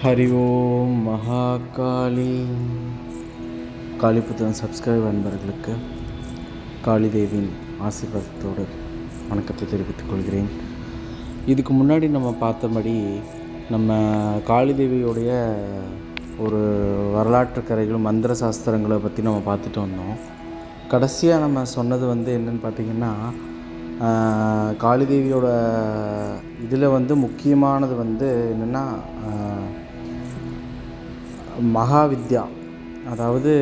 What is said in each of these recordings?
ஹரி ஓம் மகாகாளி காளிபுத்தகம் சப்ஸ்கிரைப் அன்பர்களுக்கு காளி தேவியின் ஆசீர்வாதத்தோடு வணக்கத்தை தெரிவித்துக் கொள்கிறேன். இதுக்கு முன்னாடி நம்ம பார்த்தபடி நம்ம காளிதேவியோடைய ஒரு வரலாற்று கரைகளும் மந்திர சாஸ்திரங்களை பற்றி நம்ம பார்த்துட்டு வந்தோம். கடைசியாக நம்ம சொன்னது வந்து என்னென்னு பார்த்திங்கன்னா ஆஹ், காளி தேவியோட இதில் வந்து முக்கியமானது வந்து என்னென்னா மகாவித்யா. அதாவது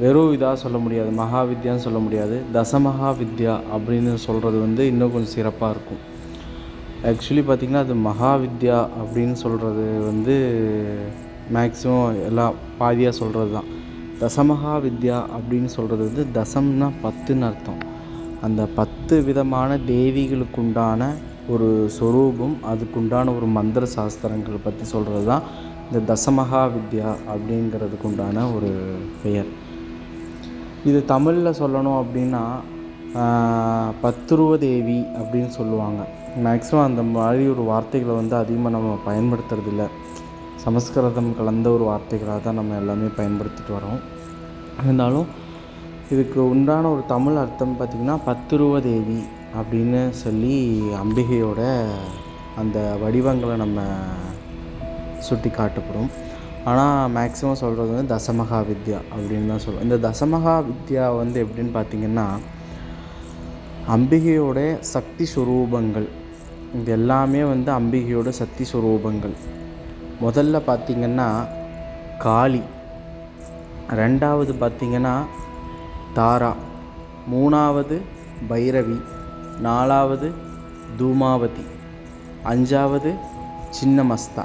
வெறும் இதாக சொல்ல முடியாது மகாவித்யான்னு சொல்ல முடியாது. தசமகா வித்யா அப்படின்னு சொல்கிறது வந்து இன்னும் கொஞ்சம் சிறப்பாக இருக்கும். ஆக்சுவலி பார்த்திங்கன்னா அது மகாவித்யா அப்படின்னு சொல்கிறது வந்து மேக்ஸிமம் எல்லாம் பாதியாக சொல்கிறது தான். தசமகா வித்யா அப்படின்னு சொல்கிறது வந்து தசம்னா பத்துன்னு அர்த்தம். அந்த பத்து விதமான தேவிகளுக்குண்டான ஒரு சொரூபம் அதுக்குண்டான ஒரு மந்திர சாஸ்திரங்கள் பற்றி சொல்கிறது தான் இந்த தசமகா வித்யா அப்படிங்கிறதுக்கு உண்டான ஒரு பெயர். இது தமிழில் சொல்லணும் அப்படின்னா ஆஹ், பத்துருவ தேவி அப்படின்னு சொல்லுவாங்க. மேக்ஸிமம் அந்த மாதிரி ஒரு வார்த்தைகளை வந்து அதிகமாக நம்ம பயன்படுத்துறதில்ல. சமஸ்கிருதம் கலந்த ஒரு வார்த்தைகளாக தான் நம்ம எல்லாமே பயன்படுத்திட்டு வரோம். இருந்தாலும் இதுக்கு உண்டான ஒரு தமிழ் அர்த்தம் பார்த்திங்கன்னா பத்துருவ தேவி அப்படின்னு சொல்லி அம்பிகையோட அந்த வடிவங்களை நம்ம சுட்டி காட்டப்படும் ஆனால் மேக்ஸிமம் சொல்கிறது வந்து தசமகா வித்யா அப்படின்னு தான் சொல்லுவோம். இந்த தசமகா வித்யா வந்து எப்படின்னு பார்த்தீங்கன்னா அம்பிகையோட சக்தி சுரூபங்கள். இது எல்லாமே வந்து அம்பிகையோட சக்தி சுரூபங்கள். முதல்ல பார்த்திங்கன்னா காளி. ரெண்டாவது பார்த்திங்கன்னா தாரா. மூணாவது பைரவி. நாலாவது தூமாவதி. அஞ்சாவது சின்னமஸ்தா.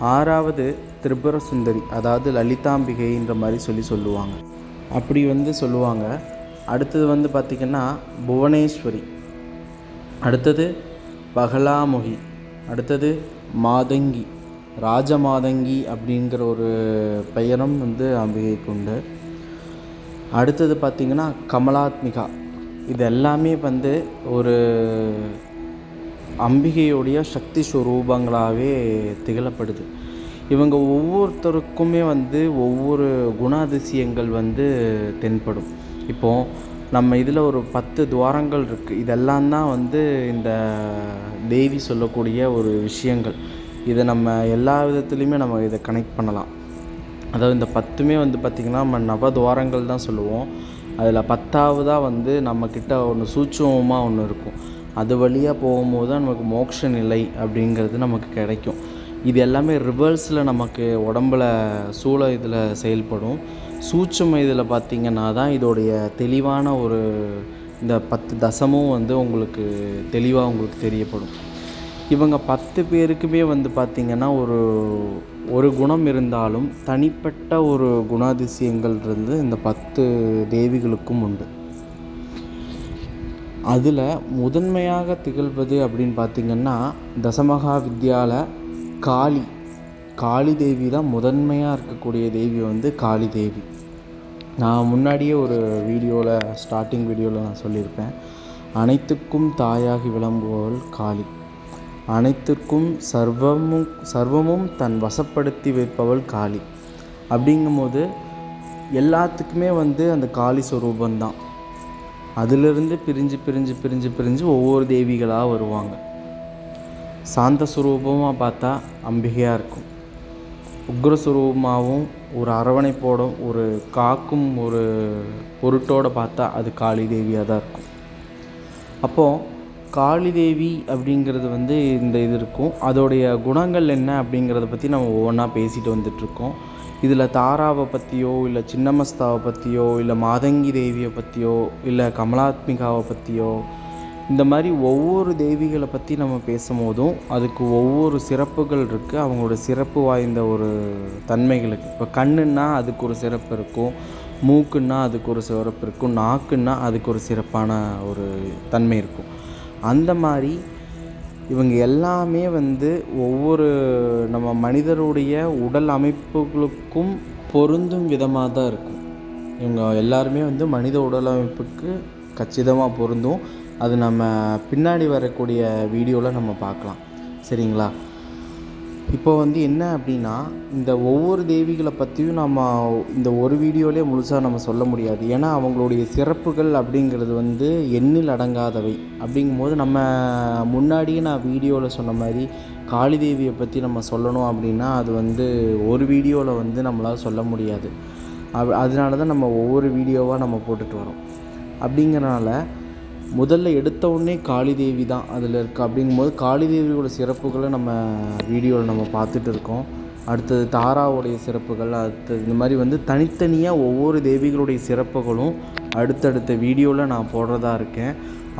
ஆறாவது திரிபுர சுந்தரி அதாவது லலிதாம்பிகைன்ற மாதிரி சொல்லி சொல்லுவாங்க. அப்படி வந்து சொல்லுவாங்க. அடுத்தது வந்து பார்த்திங்கன்னா புவனேஸ்வரி. அடுத்தது பகலாமுகி. அடுத்தது மாதங்கி. ராஜமாதங்கி அப்படிங்கிற ஒரு பெயரும் வந்து அம்பிகைக்கு உண்டு. அடுத்தது பார்த்திங்கன்னா கமலாத்மிகா. இது எல்லாமே வந்து ஒரு அம்பிகையுடைய சக்தி ஸ்வரூபங்களாகவே திகழப்படுது. இவங்க ஒவ்வொருத்தருக்குமே வந்து ஒவ்வொரு குணாதிசயங்கள் வந்து தென்படும். இப்போது நம்ம இதில் ஒரு பத்து துவாரங்கள் இருக்குது இதெல்லாம் தான் வந்து இந்த தேவி சொல்லக்கூடிய ஒரு விஷயங்கள். இதை நம்ம எல்லா விதத்துலேயுமே நம்ம இதை கனெக்ட் பண்ணலாம். அதாவது இந்த பத்துமே வந்து பார்த்திங்கன்னா நம்ம நவதுவாரங்கள் தான் சொல்லுவோம். அதில் பத்தாவதாக வந்து நம்மக்கிட்ட ஒன்று சூட்சமமாக ஒன்று இருக்கும். அது வழியாக போகும்போது தான் நமக்கு மோட்ச நிலை அப்படிங்கிறது நமக்கு கிடைக்கும். இது எல்லாமே ரிவர்ஸில் நமக்கு உடம்புல சூழ இதில் செயல்படும். சூட்சம இதில் பார்த்திங்கன்னா தான் இதோடைய தெளிவான ஒரு இந்த பத்து தசமும் வந்து உங்களுக்கு தெளிவாக உங்களுக்கு தெரியப்படும். இவங்க பத்து பேருக்குமே வந்து பார்த்திங்கன்னா ஒரு ஒரு குணம் இருந்தாலும் தனிப்பட்ட ஒரு குணாதிசயங்கள் இருந்து இந்த பத்து தேவிகளுக்கும் உண்டு. அதில் முதன்மையாக திகழ்வது அப்படின்னு பார்த்திங்கன்னா தசமகா வித்யால காளி. காளி தேவி தான் முதன்மையாக இருக்கக்கூடிய தேவி வந்து காளி தேவி நான் முன்னாடியே ஒரு வீடியோவில் ஸ்டார்டிங் வீடியோவில் நான் சொல்லியிருப்பேன். அனைத்துக்கும் தாயாகி விளம்புபவள் காளி. அனைத்திற்கும் சர்வமும் சர்வமும் தன் வசப்படுத்தி வைப்பவள் காளி. அப்படிங்கும்போது எல்லாத்துக்குமே வந்து அந்த காளி ஸ்வரூபந்தான் அதிலிருந்து பிரிஞ்சு பிரிஞ்சு பிரிஞ்சு பிரிஞ்சு ஒவ்வொரு தேவிகளாக வருவாங்க. சாந்த சுரூபமாக பார்த்தா அம்பிகையாக இருக்கும். உக்ரஸ்வரூபமாகவும் ஒரு அரவணைப்போடும் ஒரு காக்கும் ஒரு பொருட்டோட பார்த்தா அது காளி தேவியாக தான் இருக்கும். அப்போது காளி தேவி அப்படிங்கிறது வந்து இந்த இது இருக்கும். அதோடைய குணங்கள் என்ன அப்படிங்கிறத பற்றி நம்ம ஒவ்வொன்றா பேசிட்டு வந்துட்ருக்கோம் இதில் தாராவை பற்றியோ இல்லை சின்னமஸ்தாவை பற்றியோ இல்லை மாதங்கி தேவியை பற்றியோ இல்லை கமலாத்மிகாவை பற்றியோ இந்த மாதிரி ஒவ்வொரு தேவிகளை பற்றி நம்ம பேசும்போதும் அதுக்கு ஒவ்வொரு சிறப்புகள் இருக்குது. அவங்களோட சிறப்பு வாய்ந்த ஒரு தன்மைகளுக்கு இப்போ கண்ணுன்னா அதுக்கு ஒரு சிறப்பு இருக்கும் மூக்குன்னா அதுக்கு ஒரு சிறப்பு இருக்கும் நாக்குன்னா அதுக்கு ஒரு சிறப்பான ஒரு தன்மை இருக்கும். அந்த மாதிரி இவங்க எல்லாமே வந்து ஒவ்வொரு நம்ம மனிதருடைய உடல் அமைப்புகளுக்கும் பொருந்தும் விதமாக தான் இருக்கும். இவங்க எல்லாருமே வந்து மனித உடல் அமைப்புக்கு கச்சிதமாக பொருந்தும். அது நம்ம பின்னாடி வரக்கூடிய வீடியோவில் நம்ம பார்க்கலாம். சரிங்களா? இப்போ வந்து என்ன அப்படின்னா இந்த ஒவ்வொரு தேவிகளை பற்றியும் நம்ம இந்த ஒரு வீடியோலேயே முழுசாக நம்ம சொல்ல முடியாது. ஏன்னா அவங்களுடைய சிறப்புகள் அப்படிங்கிறது வந்து எண்ணில் அடங்காதவை. அப்படிங்கும்போது நம்ம முன்னாடியே நான் வீடியோவில் சொன்ன மாதிரி காளி தேவியை பற்றி நம்ம சொல்லணும் அப்படின்னா அது வந்து ஒரு வீடியோவில் வந்து நம்மளால் சொல்ல முடியாது. அப் அதனால தான் நம்ம ஒவ்வொரு வீடியோவாக நம்ம போட்டுட்டு வரோம். அப்படிங்கிறனால முதல்ல எடுத்த உடனே தான் அதில் இருக்குது அப்படிங்கும்போது காளிதேவியோட சிறப்புகளை நம்ம வீடியோவில் நம்ம பார்த்துட்டு இருக்கோம். அடுத்தது தாராவுடைய சிறப்புகள் அடுத்தது இந்த மாதிரி வந்து தனித்தனியாக ஒவ்வொரு தேவிகளுடைய சிறப்புகளும் அடுத்தடுத்த வீடியோவில் நான் போடுறதா இருக்கேன்.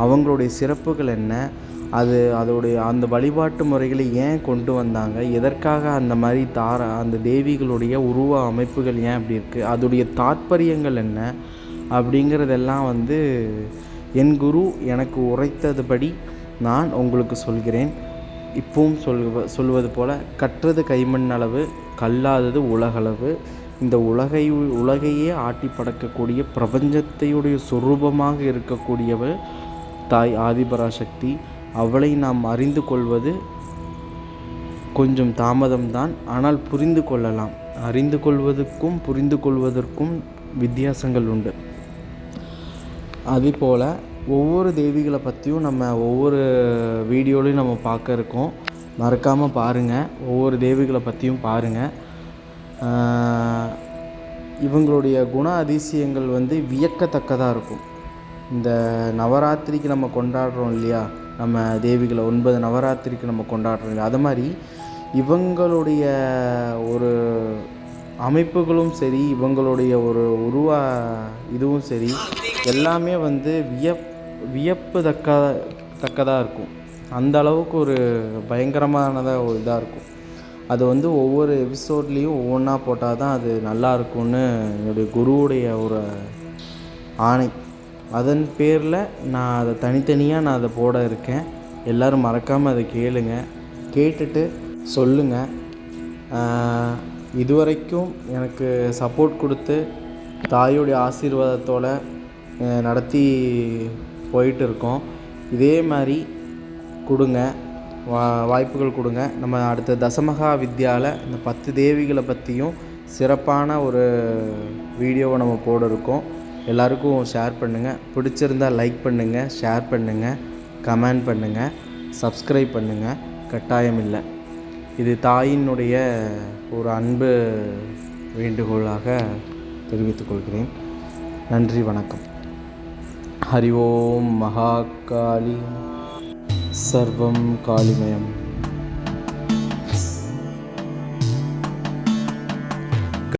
அவங்களுடைய சிறப்புகள் என்ன? அது அதோடைய அந்த வழிபாட்டு முறைகளை ஏன் கொண்டு வந்தாங்க? எதற்காக அந்த மாதிரி தார அந்த தேவிகளுடைய உருவ அமைப்புகள் ஏன் அப்படி இருக்குது அதோடைய தாற்பயங்கள் என்ன? அப்படிங்கிறதெல்லாம் வந்து என் குரு எனக்கு உரைத்ததுபடி நான் உங்களுக்கு சொல்கிறேன். இப்பவும் சொல்வ சொல்வது போல கற்றது கைமண் அளவு கல்லாதது உலகளவு. இந்த உலகை உலகையே ஆட்டி படக்கக்கூடிய பிரபஞ்சத்தையுடைய சொரூபமாக இருக்கக்கூடியவள் தாய் ஆதிபராசக்தி. அவளை நாம் அறிந்து கொள்வது கொஞ்சம் தாமதம்தான் ஆனால் புரிந்து கொள்ளலாம். அறிந்து கொள்வதற்கும் புரிந்து கொள்வதற்கும் வித்தியாசங்கள் உண்டு. அதேபோல் ஒவ்வொரு தேவிகளை பற்றியும் நம்ம ஒவ்வொரு வீடியோலையும் நம்ம பார்க்க இருக்கோம். மறக்காமல் பாருங்கள் ஒவ்வொரு தேவிகளை பற்றியும் பாருங்கள் இவங்களுடைய குண அதிசயங்கள் வந்து வியக்கத்தக்கதாக இருக்கும். இந்த நவராத்திரிக்கு நம்ம கொண்டாடுறோம் இல்லையா? நம்ம தேவிகளை ஒன்பது நவராத்திரிக்கு நம்ம கொண்டாடுறோம் இல்லையா? அது மாதிரி இவங்களுடைய ஒரு அமைப்புகளும் சரி இவங்களுடைய ஒரு உருவா இதுவும் சரி எல்லாமே வந்து வியப் வியப்பு தக்க தக்கதாக இருக்கும். அந்த அளவுக்கு ஒரு பயங்கரமானதாக ஒரு இதாக இருக்கும். அது வந்து ஒவ்வொரு எபிசோட்லேயும் ஒவ்வொன்றா போட்டால் தான் அது நல்லா இருக்கும்னு என்னுடைய குருவுடைய ஒரு ஆணை. அதன் பேரில் நான் அதை தனித்தனியாக நான் அதை போட இருக்கேன். எல்லோரும் மறக்காமல் அதை கேளுங்க. கேட்டுட்டு சொல்லுங்கள் இதுவரைக்கும் எனக்கு சப்போர்ட் கொடுத்து தாயோடைய ஆசீர்வாதத்தோடு நடத்தி போயிட்டு இருக்கோம் இதே மாதிரி கொடுங்க. வா வாய்ப்புகள் கொடுங்க. நம்ம அடுத்த தசமகா வித்யாவில் இந்த பத்து தேவிகளை பற்றியும் சிறப்பான ஒரு வீடியோவை நம்ம போட இருக்கோம் எல்லாருக்கும் ஷேர் பண்ணுங்கள் பிடிச்சிருந்தால் லைக் பண்ணுங்கள் ஷேர் பண்ணுங்கள் கமெண்ட் பண்ணுங்கள் சப்ஸ்கிரைப் பண்ணுங்கள் கட்டாயம் இல்லை. இது தாயினுடைய ஒரு அன்பு வேண்டுகோளாக தெரிவித்துக்கொள்கிறேன் நன்றி வணக்கம். ஹரி ஓம் மகாகாளி சர்வம் காளிமயம்